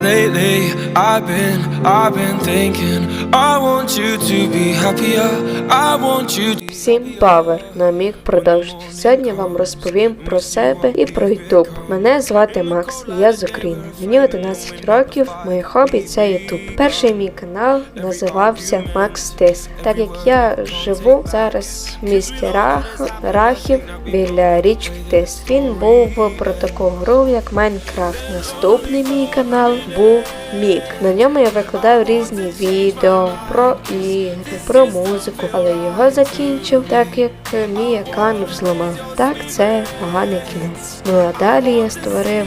lately I've been, I've been thinking I want Всім павер на міг продовжить. Сьогодні вам розповім про себе і про Ютуб. Мене звати Макс, я з України. Мені 11 років, моє хобі це Ютуб. Перший мій канал називався Макс Тис. Так як я живу зараз в місті Рах, Рахів біля річки Тис. Він був про таку гру, як Майнкрафт. Наступний мій канал був Мік. На ньому я викладав різні відео про ігри, про музику, але його закінчив, так як мій аккаунт зламав. Так, це поганий кінець. Ну а далі я створив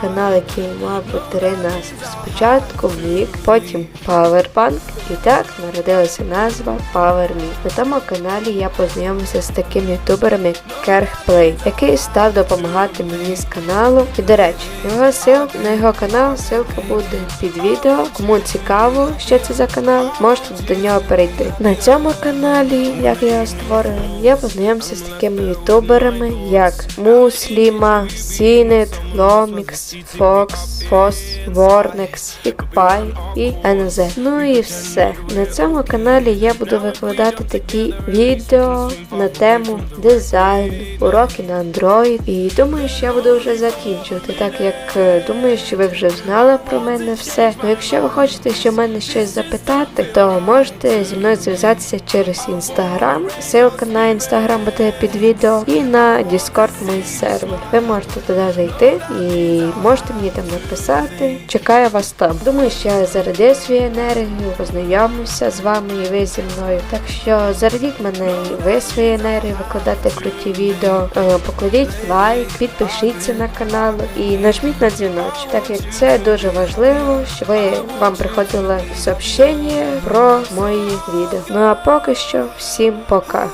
канал, який мав три назви. Спочатку Мік, потім Powerbank, і так народилася назва PowerMe. На тому каналі я познайомився з таким ютубером, як KergPlay, який став допомагати мені з каналу. І до речі, його ссылка на його канал, ссылка буде під відео. Кому цікаво, що це за канал, можете до нього перейти. На цьому каналі, як я створив, я познайомився з такими ютуберами, як Мусліма, Сінет, Ломікс, Фокс, Фос, Ворнекс, Пікпай і НЗ. Ну і все. На цьому каналі я буду викладати такі відео на тему дизайну, уроки на Android. І думаю, що я буду вже закінчувати, так як е, думаю, що ви вже знали про мене все. Ну якщо ви хочете ще в мене щось запитати, то можете зі мною зв'язатися через інстаграм. Ссылка на інстаграм буде під відео і на Discord мій сервер. Ви можете туди зайти і можете мені там написати. Чекаю вас там. Думаю, що я зарядив свою енергію, познайомлюся з вами і ви зі мною. Так що зарядіть мене і ви свою енергію, викладати круті відео. Е, Покладіть лайк, підпишіться на канал і нажміть на дзвіночок, так як це дуже важливо, щоб ви вам приходило сообщення про мої відео. Ну а поки що всім пока.